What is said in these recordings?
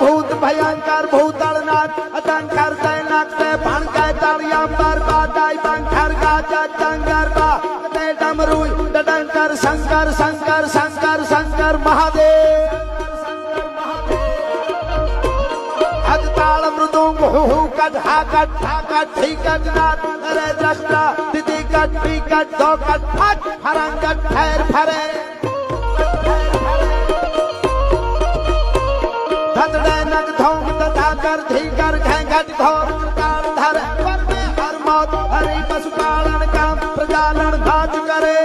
बहुत भयंकर बहुत अड़नाथ शंकर शंकर शंकर शंकर महादेव मृदुंग हु कट हा कट हा कट ठीक कट नाथ, अरे दस्ता टिकट टिकट दौकट फट फरंगट फैर फरे। धतड़े नग धोंग, तथा कर धीकर घेंघट घोर काल धर, पर में हर मौत हरी पशुपालन का प्रजालन घात करे।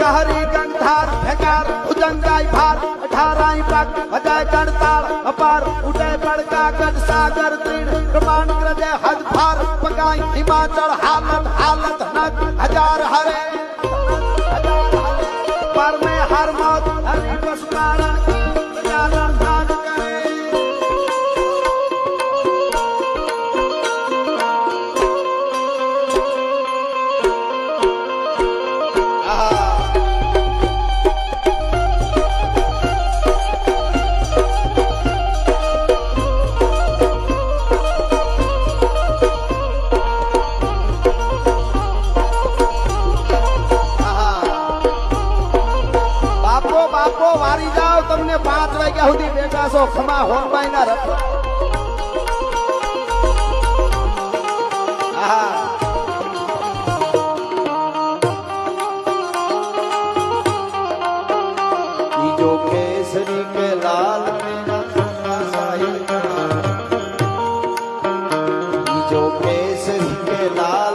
कहरी गंधार भेकार भुजंगाई भार अठाराई पग अजय गणताल अपार उठे बड़का गज सागर तीन प्रमाण ग्रजय हद भार, पकाई हिमाचल हालत हालत नग, हज़ार हरे पर में हर मौत, हर प्रजालन बापो वारी जाओ, तुमने पाँच वैग्या हुदी बेटा सो खमा हो पाइना रख। जो केसरी के लाल